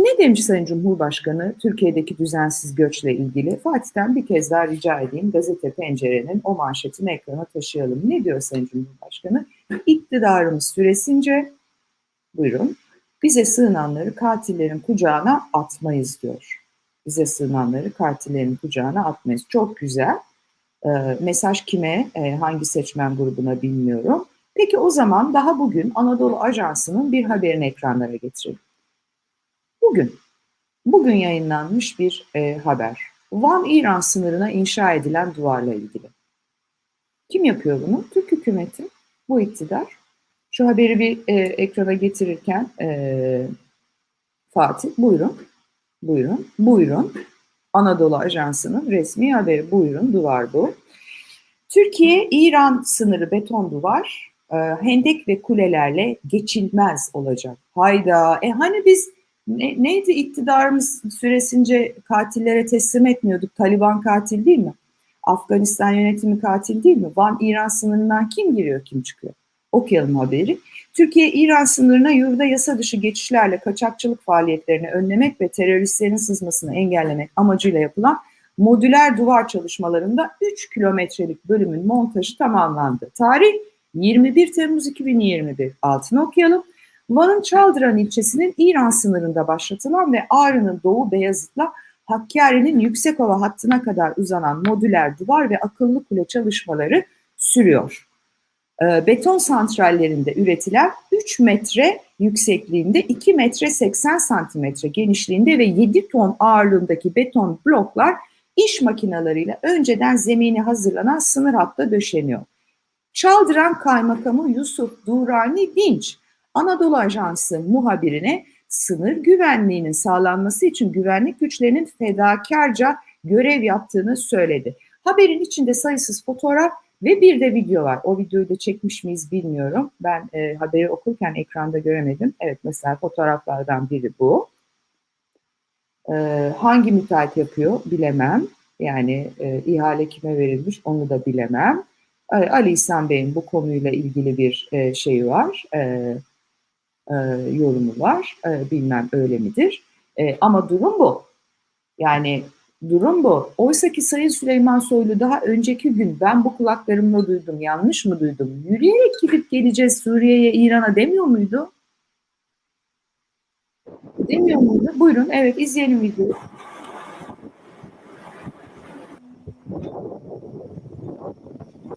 Ne demiş Sayın Cumhurbaşkanı Türkiye'deki düzensiz göçle ilgili? Fatih'ten bir kez daha rica edeyim gazete pencerenin o manşetini ekrana taşıyalım. Ne diyor Sayın Cumhurbaşkanı? İktidarımız süresince buyurun bize sığınanları katillerin kucağına atmayız diyor. Bize sığınanları katillerin kucağına atmayız. Çok güzel. E, mesaj kime, e, hangi seçmen grubuna bilmiyorum. Peki o zaman daha bugün Anadolu Ajansı'nın bir haberini ekranlara getirelim. Bugün, bugün yayınlanmış bir e, haber. Van-İran sınırına inşa edilen duvarla ilgili. Kim yapıyor bunu? Türk hükümeti, bu iktidar. Şu haberi bir e, ekrana getirirken e, Fatih, buyurun, buyurun, buyurun. Anadolu Ajansı'nın resmi haberi, buyurun, duvar bu. Türkiye-İran sınırı beton duvar, e, hendek ve kulelerle geçilmez olacak. Hayda, e hani biz ne, neydi iktidarımız süresince katillere teslim etmiyorduk. Taliban katil değil mi? Afganistan yönetimi katil değil mi? Van İran sınırından kim giriyor kim çıkıyor? Okuyalım haberi. Türkiye İran sınırına yurda yasa dışı geçişlerle kaçakçılık faaliyetlerini önlemek ve teröristlerin sızmasını engellemek amacıyla yapılan modüler duvar çalışmalarında 3 kilometrelik bölümün montajı tamamlandı. Tarih 21 Temmuz 2021. Altını okuyalım. Van'ın Çaldıran ilçesinin İran sınırında başlatılan ve Ağrı'nın Doğu Beyazıt'la Hakkari'nin Yüksekova hattına kadar uzanan modüler duvar ve akıllı kule çalışmaları sürüyor. E, beton santrallerinde üretilen 3 metre yüksekliğinde 2 metre 80 santimetre genişliğinde ve 7 ton ağırlığındaki beton bloklar iş makinalarıyla önceden zemini hazırlanan sınır hatta döşeniyor. Çaldıran Kaymakamı Yusuf Durani Dinç, Anadolu Ajansı muhabirine sınır güvenliğinin sağlanması için güvenlik güçlerinin fedakarca görev yaptığını söyledi. Haberin içinde sayısız fotoğraf ve bir de video var. O videoyu da çekmiş miyiz bilmiyorum. Ben e, haberi okurken ekranda göremedim. Evet mesela fotoğraflardan biri bu. E, hangi müteahhit yapıyor bilemem. Yani e, ihale kime verilmiş onu da bilemem. Ali İhsan Bey'in bu konuyla ilgili bir e, şeyi var. E, e, yorumu var. E, bilmem öyle midir. E, ama durum bu. Yani Durum bu. Oysa ki Sayın Süleyman Soylu daha önceki gün ben bu kulaklarımla duydum, yanlış mı duydum? Yürüyerek gidip geleceğiz Suriye'ye, İran'a demiyor muydu? Demiyor muydu? Buyurun, evet izleyelim videoyu.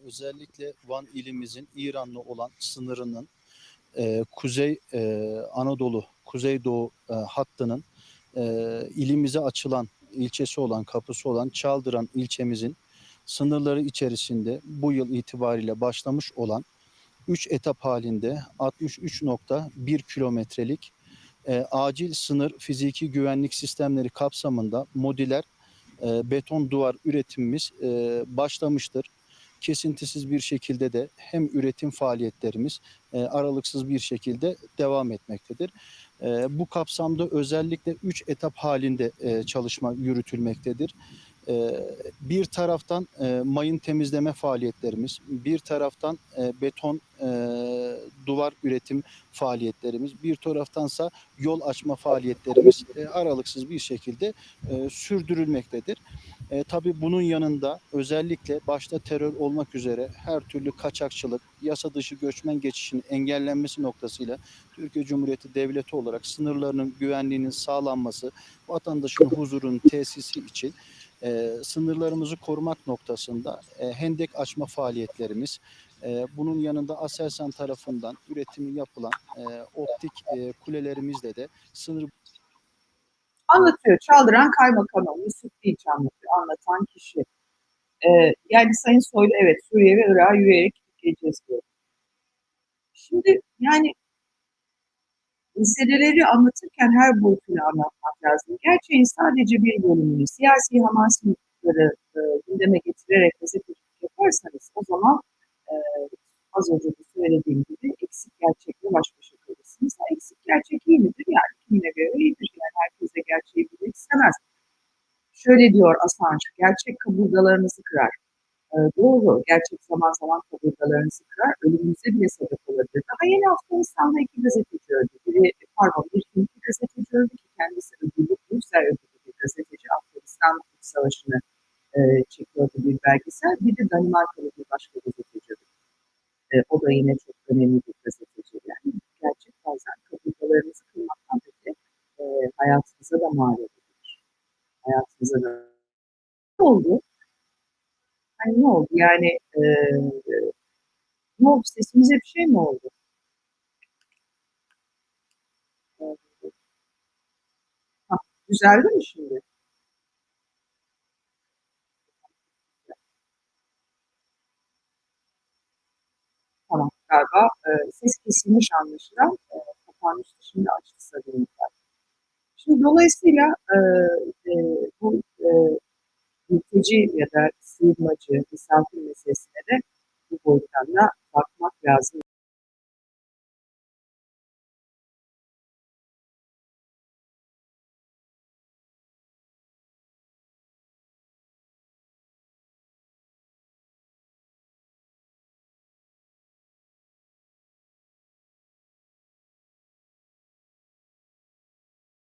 Özellikle Van ilimizin İran'la olan sınırının e, Kuzey e, Anadolu, Kuzeydoğu e, hattının e, ilimize açılan ilçesi olan, kapısı olan Çaldıran ilçemizin sınırları içerisinde bu yıl itibariyle başlamış olan 3 etap halinde 63.1 kilometrelik e, acil sınır fiziki güvenlik sistemleri kapsamında modüler e, beton duvar üretimimiz e, başlamıştır. Kesintisiz bir şekilde de hem üretim faaliyetlerimiz e, aralıksız bir şekilde devam etmektedir. E, bu kapsamda özellikle 3 etap halinde e, çalışma yürütülmektedir. E, bir taraftan e, mayın temizleme faaliyetlerimiz, bir taraftan e, beton e, duvar üretim faaliyetlerimiz, bir taraftansa yol açma faaliyetlerimiz e, aralıksız bir şekilde e, sürdürülmektedir. E, tabii bunun yanında özellikle başta terör olmak üzere her türlü kaçakçılık, yasa dışı göçmen geçişinin engellenmesi noktasıyla Türkiye Cumhuriyeti Devleti olarak sınırlarının güvenliğinin sağlanması, vatandaşın huzurun tesisi için e, sınırlarımızı korumak noktasında e, hendek açma faaliyetlerimiz, e, bunun yanında Aselsan tarafından üretimi yapılan e, optik e, kulelerimizle de sınır anlatıyor. Çaldıran kaymakamı Yusuf Dinç anlatıyor. Anlatan kişi. Ee, yani Sayın Soylu evet Suriye ve Irak'a yürüyerek gideceğiz diyor. Şimdi yani meseleleri anlatırken her boyutunu anlatmak lazım. Gerçeğin sadece bir bölümünü, siyasi hamas noktaları e, gündeme getirerek gazetecilik yaparsanız o zaman e, az önce de söylediğim gibi eksik gerçekle baş Şöyle diyor Assange, gerçek kaburgalarınızı kırar. E, doğru, gerçek zaman zaman kaburgalarınızı kırar, ölümünüze bile sebep olabilir. Daha yeni Afganistan'da iki gazeteci öldü. Biri, pardon, bir Hintli gazeteci öldü ki kendisi ödüllü Brüksel ödüllü bir gazeteci Afganistan Savaşı'nı e, çekiyordu bir belgesel. Bir de Danimarkalı bir başka gazeteci. E, o da yine çok önemli bir gazeteci. Yani gerçek bazen kapitallarımızı kırmaktan öte e, hayatımıza da mal edilir. Hayatımıza da ne oldu? Hani ne oldu? Yani e, ne oldu? Sesimize bir şey mi oldu? Ha, düzeldi mi şimdi? Tamam galiba e, ses kesilmiş anlaşılan e, kapanmıştı şimdi açtı sanırım. Şimdi dolayısıyla e, mülteci ya da sığınmacı, misafir meselesine de bu boyuttan da bakmak lazım.